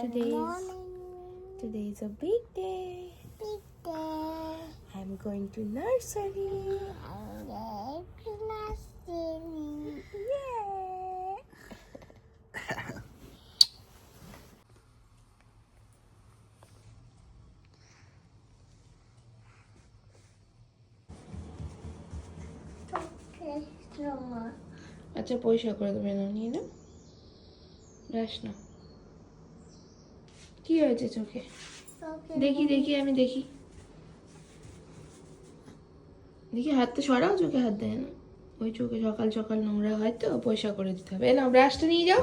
Today is, morning. today is a big day. Big day. I'm going to nursery. I'm going to nursery. Yeah. Okay, no more. আচ্ছা পরিষ্কার করে দেবে না নিয়ে নাও যাস না কি হয়েছে চোখে? দেখি দেখি। আমি দেখি। দেখি হাতটা সরাও চোখে হাত দেয় না। ওই চোখে সকাল সকাল নোংরা হয় তো পয়সা করে দিতে হবে। না ব্রাশটা নিয়ে যাও।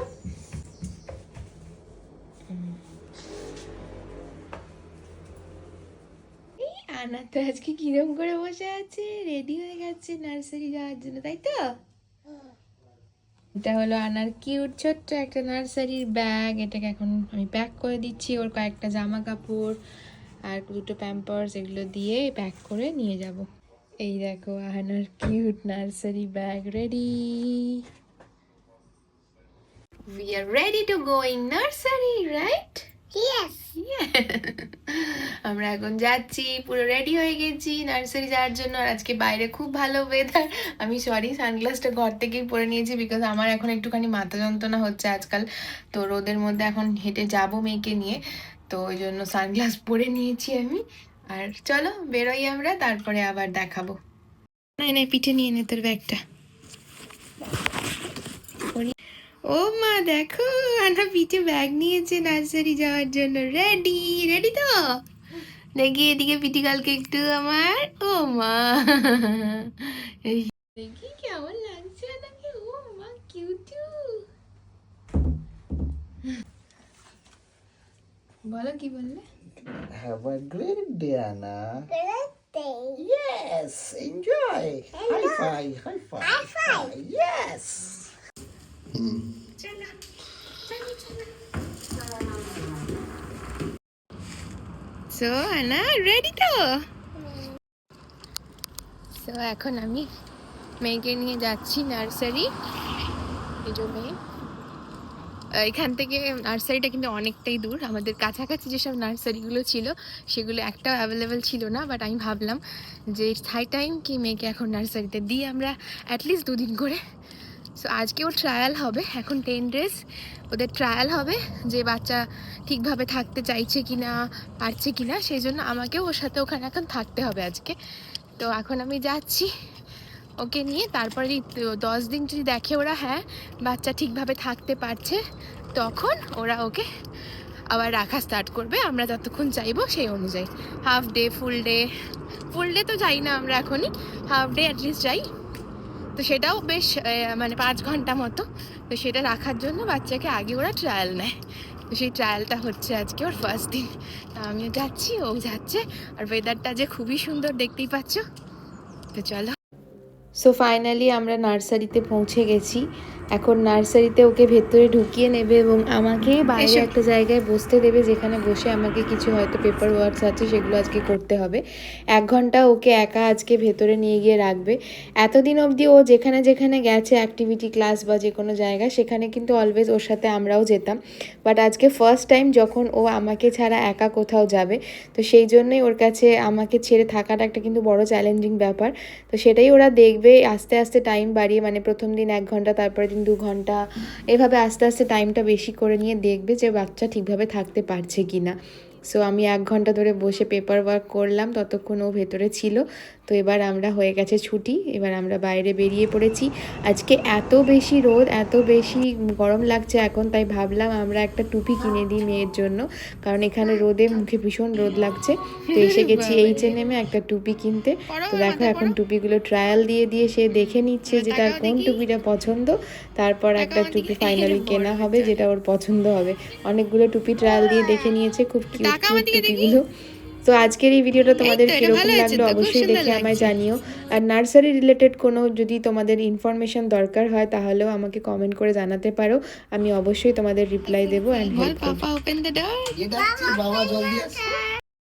আনা তো আজকে কিরম করে বসে আছে? রেডি হয়ে গেছে নার্সারি যাওয়ার জন্য তাই তো? এটা হলো আনার কিউট ছোট্ট একটা নার্সারির ব্যাগ এটাকে এখন আমি প্যাক করে দিচ্ছি। ওর কয়েকটা জামা কাপড় আর দুটো প্যাম্পার্স এগুলো দিয়ে প্যাক করে নিয়ে যাব। এই দেখো আনার cute nursery bag ready We are ready to go in nursery, right? Yes. আমরা এখন যাচ্ছি পুরো রেডি হয়ে গেছি নার্সারি যাওয়ার জন্য। আর আজকে বাইরে খুব ভালো ওয়েদার আমি সরি সানগ্লাসটা ঘর থেকেই পরে নিয়েছি বিকজ আমার এখন একটুখানি মাথা যন্ত্রণা হচ্ছে আজকাল। তো রোদের মধ্যে এখন হেঁটে যাব মেয়েকে নিয়ে। তো ওই জন্য সানগ্লাস পরে নিয়েছি আমি। আর চলো বেরোই আমরা তারপরে আবার দেখাবো। না না পিঠে নিয়ে নে তোর ব্যাগটা। ও মা দেখো আনা পিঠে ব্যাগ নিয়েছে নার্সারি যাওয়ার জন্য রেডি রেডি তো দেখি এদিকে পিটি কালকে একটু আমার ও মা দেখি কেমন লাগছে আনাকে ও মা কিউটু বলো কি বললে Have a great day, Anna. Good day. Yes, enjoy. High five, high five. High five. Yes. So Anna ready তো? সো এখন আমি মেয়েকে নিয়ে যাচ্ছি নার্সারি। এই যে মেয়ে। এখান থেকে নার্সারিটা কিন্তু অনেকটাই দূর। আমাদের কাছাকাছি যেসব নার্সারিগুলো ছিল, সেগুলো একটাও অ্যাভেলেবেল ছিল না বাট আমি ভাবলাম যে থাই টাইম কি মেয়েকে এখন নার্সারিতে দিই। আমরা অ্যাটলিস্ট দুদিন করে সো আজকে ওর ট্রায়াল হবে, এখন টেন ডেজ ওদের ট্রায়াল হবে যে বাচ্চা ঠিকভাবে থাকতে চাইছে কি না পারছে কি না সেই জন্য আমাকেও ওর সাথে ওখানে এখন থাকতে হবে আজকে। তো এখন আমি যাচ্ছি ওকে নিয়ে। তারপরে দশ দিন যদি দেখে ওরা হ্যাঁ বাচ্চা ঠিকভাবে থাকতে পারছে, তখন ওরা ওকে আবার রাখা স্টার্ট করবে। আমরা যতক্ষণ চাইব সেই অনুযায়ী। Half day full day full day তো যাই না আমরা এখনই। হাফ ডে অ্যাটলিস্ট যাই। তো সেটাও বেশ মানে পাঁচ ঘণ্টা মতো। তো সেটা রাখার জন্য বাচ্চাকে আগে ওরা ট্রায়াল নেয়। তো সেই ট্রায়ালটা হচ্ছে আজকে ওর ফার্স্ট দিন। তা আমিও যাচ্ছি, ও যাচ্ছে। আর ওয়েদারটা যে খুবই সুন্দর দেখতেই পাচ্ছ। তো চলো। সো ফাইনালি আমরা নার্সারিতে পৌঁছে গেছি। এখন নার্সারিতে ওকে ভেতরে ঢুকিয়ে নেবে এবং আমাকে বাইরে একটা জায়গায় বসতে দেবে যেখানে বসে আমাকে কিছু হয়তো পেপার ওয়ার্কস আছে সেগুলো আজকে করতে হবে। এক ঘণ্টা ওকে একা আজকে ভেতরে নিয়ে গিয়ে রাখবে। এতদিন অবধি ও যেখানে যেখানে গেছে অ্যাক্টিভিটি ক্লাস বা যে কোনো জায়গা সেখানে কিন্তু অলওয়েজ ওর সাথে আমরাও যেতাম। বাট আজকে ফার্স্ট টাইম যখন ও আমাকে ছাড়া একা কোথাও যাবে তো সেই জন্যই ওর কাছে আমাকে ছেড়ে থাকাটা একটা কিন্তু বড় চ্যালেঞ্জিং ব্যাপার। তো সেটাই ওরা দেখবে আস্তে আস্তে টাইম বাড়িয়ে মানে প্রথম দিন এক ঘণ্টা তারপরে দু ঘণ্টা, এভাবে আস্তে আস্তে টাইমটা বেশি করে নিয়ে দেখবে যে বাচ্চা ঠিকভাবে থাকতে পারছে কি না সো আমি এক ঘণ্টা ধরে বসে পেপার ওয়ার্ক করলাম ততক্ষণ ও ভেতরে ছিল। তো এবার আমরা হয়ে গেছে ছুটি এবার আমরা বাইরে বেরিয়ে পড়েছি। আজকে এত বেশি রোদ এত বেশি গরম লাগছে এখন তাই ভাবলাম আমরা একটা টুপি কিনে দিই মেয়ের জন্য কারণ এখানে রোদে মুখে ভীষণ রোদ লাগছে। তো এসে গেছি এইচ এন এমে একটা টুপি কিনতে। তো দেখো এখন টুপিগুলো ট্রায়াল দিয়ে দিয়ে সে দেখে নিচ্ছে যে তার কোন টুপিটা পছন্দ। তারপর একটা টুপি ফাইনালি কেনা হবে যেটা ওর পছন্দ হবে। অনেকগুলো টুপি ট্রায়াল দিয়ে দেখে নিয়েছে খুব কিউট কিউট টুপিগুলো তো আজকের এই ভিডিওটা তোমাদের কীরকম লাগল অবশ্যই দেখে আমায় জানিও। আর নার্সারি রিলেটেড কোনো যদি তোমাদের ইনফরমেশন দরকার হয় তাহলেও আমাকে কমেন্ট করে জানাতে পারো। আমি অবশ্যই তোমাদের রিপ্লাই দেবো অ্যান্ড হেল্প করব।